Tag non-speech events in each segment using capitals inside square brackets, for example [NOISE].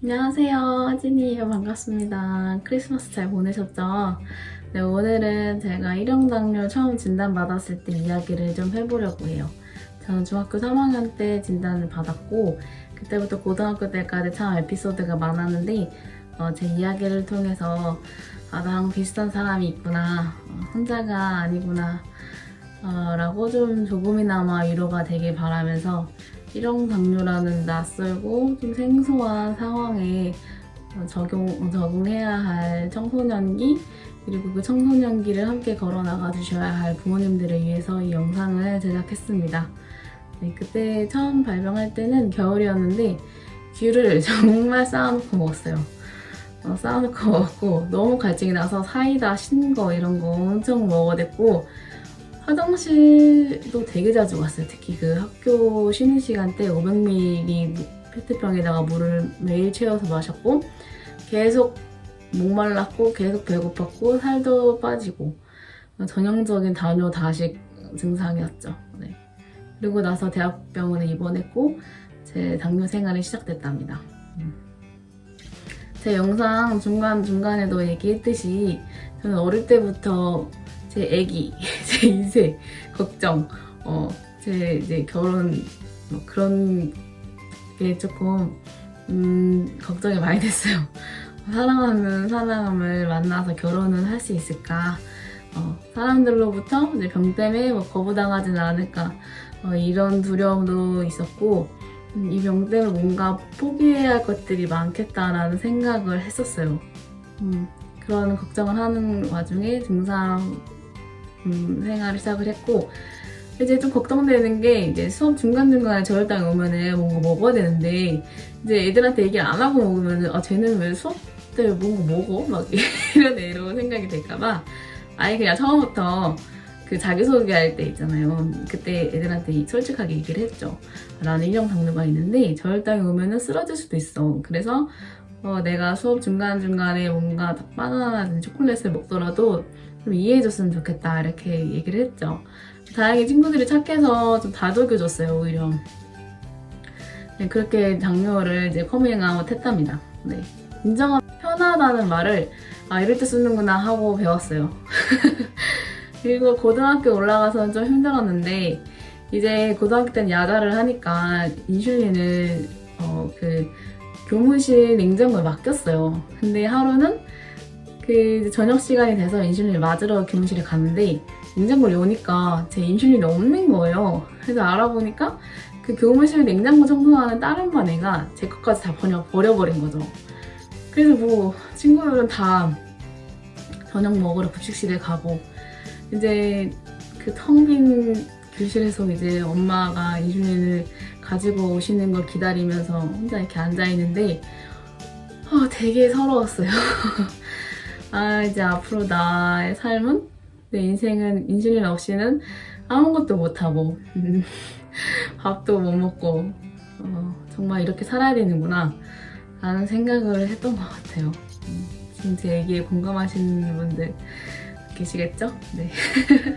안녕하세요. 찐이에요. 반갑습니다. 크리스마스 잘 보내셨죠? 네, 오늘은 제가 일형당뇨 처음 진단받았을 때 이야기를 좀 해보려고 해요. 저는 중학교 3학년 때 진단을 받았고, 그때부터 고등학교 때까지 참 에피소드가 많았는데, 어, 제 이야기를 통해서, 아, 나랑 비슷한 사람이 있구나. 어, 혼자가 아니구나. 어, 라고 좀 조금이나마 위로가 되길 바라면서, 일형당뇨라는 낯설고 좀 생소한 상황에 어, 적용, 적응해야 할 청소년기 그리고 그 청소년기를 함께 걸어나가 주셔야 할 부모님들을 위해서 이 영상을 제작했습니다. 네, 그때 처음 발병할 때는 겨울이었는데 귤을 [LAUGHS] 정말 쌓아놓고 먹었어요. 어, 쌓아놓고 먹었고 너무 갈증이 나서 사이다, 신거 이런 거 엄청 먹어댔고 화장실도 되게 자주 갔어요. 특히 그 학교 쉬는 시간 때 500ml 페트병에다가 물을 매일 채워서 마셨고 계속 목말랐고 계속 배고팠고 살도 빠지고 전형적인 단뇨 다식 증상이었죠. 네. 그리고 나서 대학병원에 입원했고 제 당뇨 생활이 시작됐답니다. 음. 제 영상 중간중간에도 얘기했듯이 저는 어릴 때부터 제 애기, [LAUGHS] 제 인생 걱정, 어, 제 이제 결혼 뭐 그런 게 조금 음, 걱정이 많이 됐어요. [LAUGHS] 사랑하는 사람을 만나서 결혼은 할수 있을까? 어, 사람들로부터 이제 병 때문에 뭐 거부당하지는 않을까? 어, 이런 두려움도 있었고 음, 이병 때문에 뭔가 포기해야 할 것들이 많겠다라는 생각을 했었어요. 음, 그런 걱정을 하는 와중에 증상 음, 생활을 시작을 했고 이제 좀 걱정되는 게 이제 수업 중간중간에 저혈당이 오면은 뭔가 먹어야 되는데 이제 애들한테 얘기를 안 하고 먹으면은 아 쟤는 왜 수업 때 뭔가 먹어? 막 [LAUGHS] 이런 애로 생각이 될까봐 아예 그냥 처음부터 그 자기소개할 때 있잖아요. 그때 애들한테 솔직하게 얘기를 했죠. 나는 일형 당뇨가 있는데 저혈당이 오면은 쓰러질 수도 있어. 그래서 어, 내가 수업 중간중간에 뭔가 바나나든지 초콜릿을 먹더라도 좀 이해해줬으면 좋겠다 이렇게 얘기를 했죠. 다행히 친구들이 착해서 좀 다독여줬어요 오히려. 네, 그렇게 당뇨를 이제 커밍아웃 했답니다. 네. 인정한 편하다는 말을 아 이럴 때 쓰는구나 하고 배웠어요. [LAUGHS] 그리고 고등학교 올라가서는 좀 힘들었는데 이제 고등학교 때는 야자를 하니까 인슐린을 어, 그 교무실 냉장고에 맡겼어요. 근데 하루는 그 저녁 시간이 돼서 인슐린을 맞으러 교무실에 갔는데 냉장고를 여니까 제 인슐린이 없는 거예요. 그래서 알아보니까 그 교무실 냉장고 청소하는 다른 반 애가 제 것까지 다 버려, 버려버린 거죠. 그래서 뭐 친구들은 다 저녁 먹으러 급식실에 가고 이제 그 텅 빈 교실에서 이제 엄마가 인슐린을 가지고 오시는 걸 기다리면서 혼자 이렇게 앉아 있는데 아, 되게 서러웠어요. [LAUGHS] 아 이제 앞으로 나의 삶은 내 인생은 인슐린 없이는 아무것도 못하고 음, [LAUGHS] 밥도 못 먹고 어, 정말 이렇게 살아야 되는구나 라는 생각을 했던 것 같아요. 음, 지금 제 얘기에 공감하시는 분들 계시겠죠? 네.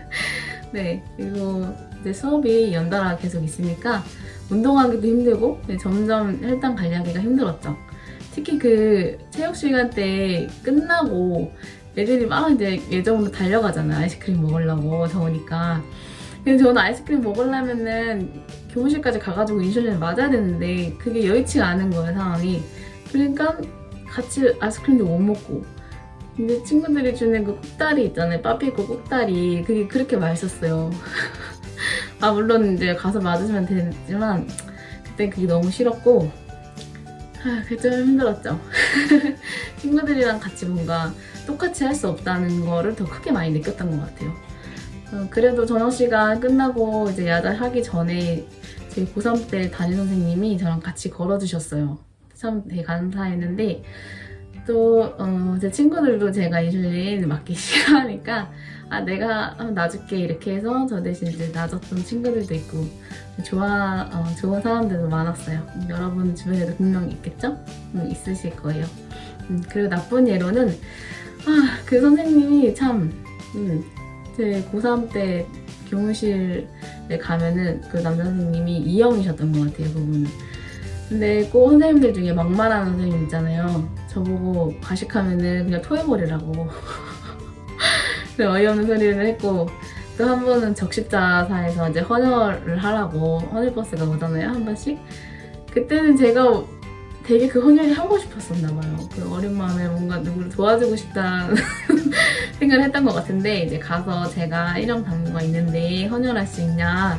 [LAUGHS] 네, 그리고 이제 수업이 연달아 계속 있으니까 운동하기도 힘들고 네, 점점 혈당 관리하기가 힘들었죠. 특히 그 체육 시간 때 끝나고 애들이 막 이제 예정으로 달려가잖아요. 아이스크림 먹으려고 더우니까. 근데 저는 아이스크림 먹으려면은 교무실까지 가가지고 인슐린을 맞아야 되는데 그게 여의치가 않은 거예요, 상황이. 그러니까 같이 아이스크림도 못 먹고. 근데 친구들이 주는 그 꼭다리 있잖아요. 빠삐고 꼭다리. 그게 그렇게 맛있었어요. [LAUGHS] 아, 물론 이제 가서 맞으면 되지만 그때 그게 너무 싫었고 아, 그게 좀 힘들었죠. [LAUGHS] 친구들이랑 같이 뭔가 똑같이 할 수 없다는 거를 더 크게 많이 느꼈던 것 같아요. 어, 그래도 저녁 시간 끝나고 이제 야자 하기 전에 제 고3 때 담임 선생님이 저랑 같이 걸어주셨어요. 참 되게 감사했는데 또, 어, 제 친구들도 제가 인슐린 맞기 [LAUGHS] 싫어하니까, 아, 내가 어, 놔줄게. 이렇게 해서 저 대신 이제 놔줬던 친구들도 있고, 좋아, 어, 좋은 사람들도 많았어요. 음, 여러분 주변에도 분명 있겠죠? 음, 있으실 거예요. 음, 그리고 나쁜 예로는, 아, 그 선생님이 참, 음, 제 고3 때 교무실에 가면은 그 남자 선생님이 E형이셨던 것 같아요, 그분은. 근데 꼭 선생님들 중에 막말하는 선생님 있잖아요. 저보고 과식하면은 그냥 토해버리라고. [LAUGHS] 그 어이없는 소리를 했고 또 한 번은 적십자사에서 이제 헌혈을 하라고 헌혈버스가 오잖아요 한 번씩. 그때는 제가 되게 그 헌혈이 하고 싶었었나 봐요. 그 어린 마음에 뭔가 누구를 도와주고 싶다는 [LAUGHS] 생각을 했던 것 같은데 이제 가서 제가 일형 당뇨가 있는데 헌혈할 수 있냐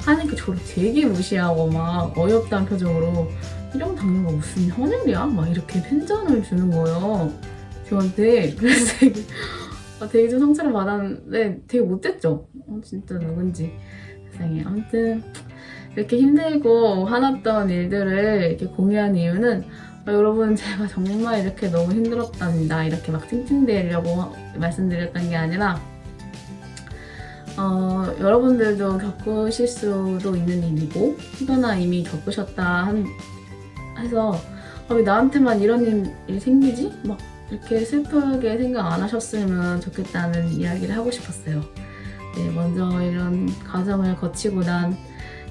하니까 저를 되게 무시하고 막 어이없다는 표정으로 일형 당뇨가 무슨 헌혈이야? 막 이렇게 편전을 주는 거예요. 저한테 그래서 아, 되게 좀 상처를 받았는데 되게 못됐죠. 어, 진짜 누군지 세상에 아무튼 이렇게 힘들고 화났던 일들을 이렇게 공유한 이유는 어, 여러분 제가 정말 이렇게 너무 힘들었답니다. 이렇게 막 찡찡대려고 말씀드렸던 게 아니라 어, 여러분들도 겪으실 수도 있는 일이고 혹여나 이미 겪으셨다 한, 해서 아, 왜 나한테만 이런 일, 이 생기지? 막 이렇게 슬프게 생각 안 하셨으면 좋겠다는 이야기를 하고 싶었어요. 네, 먼저 이런 과정을 거치고 난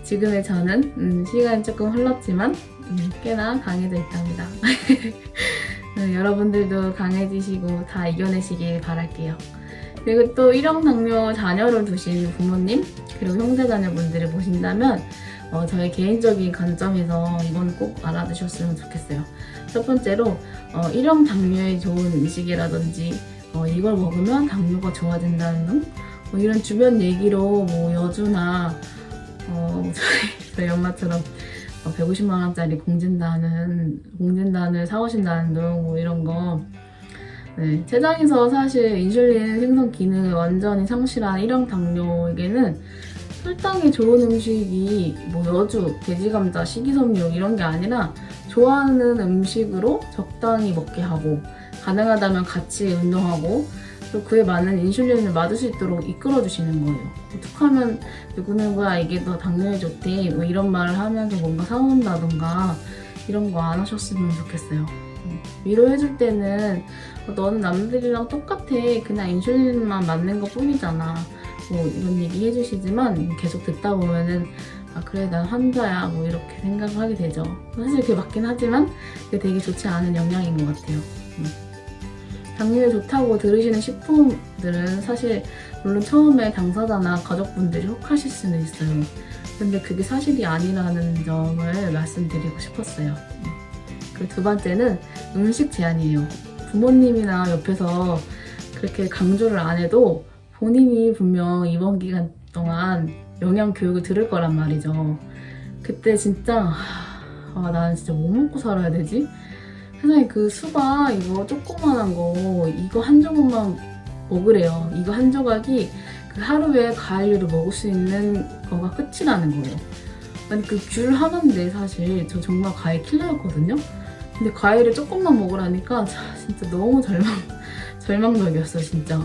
지금의 저는 음, 시간이 조금 흘렀지만 음, 꽤나 강해져 있답니다. 네, [LAUGHS] 여러분들도 강해지시고 다 이겨내시길 바랄게요. 그리고 또 일형 당뇨 자녀를 두신 부모님 그리고 형제 자녀분들을 보신다면 어, 저의 개인적인 관점에서 이건 꼭 알아두셨으면 좋겠어요. 첫 번째로 어, 일형 당뇨에 좋은 음식이라든지 어, 이걸 먹으면 당뇨가 좋아진다는 등 뭐 이런 주변 얘기로 뭐 여주나 어, 저희, [LAUGHS] 저희 엄마처럼 150만 원짜리 공진단은 공진단을 사오신다는 등뭐 이런 거 네, 체장에서 사실 인슐린 생성 기능을 완전히 상실한 일형 당뇨에게는 혈당에 좋은 음식이 뭐 여주, 돼지감자, 식이섬유 이런 게 아니라 좋아하는 음식으로 적당히 먹게 하고 가능하다면 같이 운동하고 또 그에 맞는 인슐린을 맞을 수 있도록 이끌어 주시는 거예요. 어떻게 하면 누구누구야 이게 더 당뇨에 좋대 뭐 이런 말을 하면서 뭔가 사온다던가 이런 거 안 하셨으면 좋겠어요. 음, 위로해줄 때는 어, 너는 남들이랑 똑같아 그냥 인슐린만 맞는 것 뿐이잖아 뭐 이런 얘기 해주시지만 계속 듣다 보면은 아 그래 난 환자야 뭐 이렇게 생각을 하게 되죠. 사실 그게 맞긴 하지만 그게 되게 좋지 않은 영향인 것 같아요. 음. 당뇨에 좋다고 들으시는 식품들은 사실 물론 처음에 당사자나 가족분들이 혹하실 수는 있어요. 근데 그게 사실이 아니라는 점을 말씀드리고 싶었어요. 음. 그리고 두 번째는 음식 제한이에요. 부모님이나 옆에서 그렇게 강조를 안 해도 본인이 분명 이번 기간 동안 영양 교육을 들을 거란 말이죠. 그때 진짜 아, 나는 진짜 뭐 먹고 살아야 되지? 세상에 그 수박 이거 조그만한 거 이거 한 조각만 먹으래요. 이거 한 조각이 그 하루에 과일류를 먹을 수 있는 거가 끝이라는 거예요. 아니 그 귤 하나인데 사실 저 정말 과일 킬러였거든요. 근데 과일을 조금만 먹으라니까 진짜 너무 절망 절망적이었어 진짜.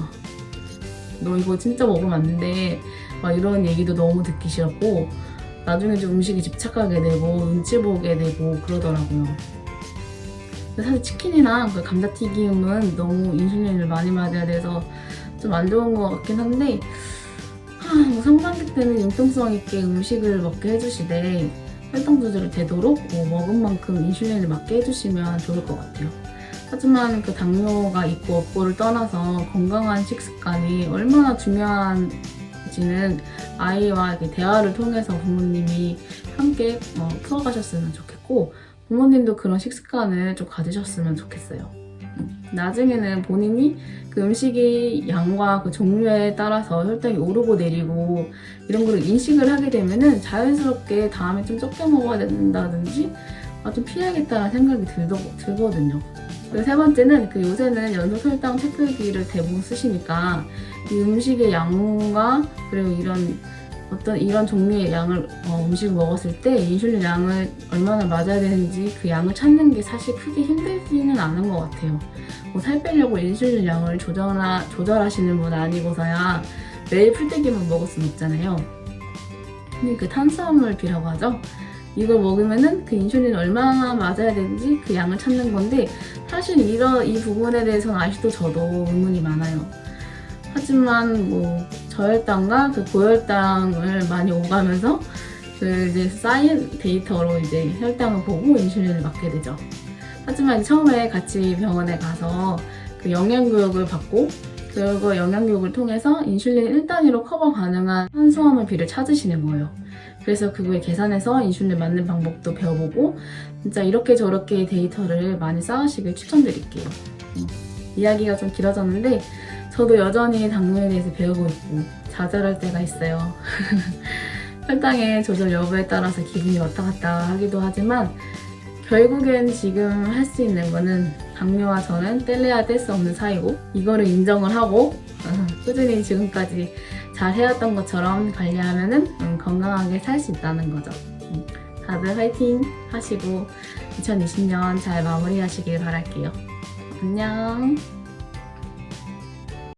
너 이거 진짜 먹으면 안 돼. 막 이런 얘기도 너무 듣기 싫었고 나중에 좀 음식에 집착하게 되고 눈치 보게 되고 그러더라고요. 사실 치킨이랑 그 감자튀김은 너무 인슐린을 많이 맞아야 돼서 좀 안 좋은 것 같긴 한데 하, 뭐 상반기 때는 융통성 있게 음식을 먹게 해주시되 혈당 조절이 되도록 뭐 먹은 만큼 인슐린을 맞게 해주시면 좋을 것 같아요. 하지만 그 당뇨가 있고 없고를 떠나서 건강한 식습관이 얼마나 중요한지는 아이와 대화를 통해서 부모님이 함께 어, 풀어가셨으면 좋겠고 부모님도 그런 식습관을 좀 가지셨으면 좋겠어요. 음, 나중에는 본인이 그 음식의 양과 그 종류에 따라서 혈당이 오르고 내리고 이런 거를 인식을 하게 되면은 자연스럽게 다음에 좀 적게 먹어야 된다든지 아, 좀 피해야겠다는 생각이 들더, 들거든요. 세 번째는 그 요새는 연속 혈당 체크기를 대부분 쓰시니까 이 음식의 양과 그리고 이런 어떤 이런 종류의 양을 어, 음식을 먹었을 때 인슐린 양을 얼마나 맞아야 되는지 그 양을 찾는 게 사실 크게 힘들지는 않은 것 같아요. 뭐 살 빼려고 인슐린 양을 조절하, 조절하시는 분 아니고서야 매일 풀떼기만 먹을 순 없잖아요. 근데 그 탄수화물비라고 하죠. 이걸 먹으면은 그 인슐린 얼마나 맞아야 되는지 그 양을 찾는 건데 사실 이런 이 부분에 대해서는 아직도 저도 의문이 많아요. 하지만 뭐 저혈당과 그 고혈당을 많이 오가면서 그 이제 쌓인 데이터로 이제 혈당을 보고 인슐린을 맞게 되죠. 하지만 처음에 같이 병원에 가서 그 영양교육을 받고 그리고 영양교육을 통해서 인슐린 1단위로 커버 가능한 탄수화물 비를 찾으시는 거예요. 그래서 그거에 계산해서 인슐린 맞는 방법도 배워보고 진짜 이렇게 저렇게 데이터를 많이 쌓으시길 추천드릴게요. 음, 이야기가 좀 길어졌는데 저도 여전히 당뇨에 대해서 배우고 있고 좌절할 때가 있어요. [LAUGHS] 혈당의 조절 여부에 따라서 기분이 왔다 갔다 하기도 하지만 결국엔 지금 할 수 있는 거는 당뇨와 저는 뗄래야 뗄 수 없는 사이고 이거를 인정을 하고 어, 꾸준히 지금까지 잘 해왔던 것처럼 관리하면은 음, 건강하게 살 수 있다는 거죠. 음, 다들 화이팅 하시고 2020년 잘 마무리하시길 바랄게요. 안녕.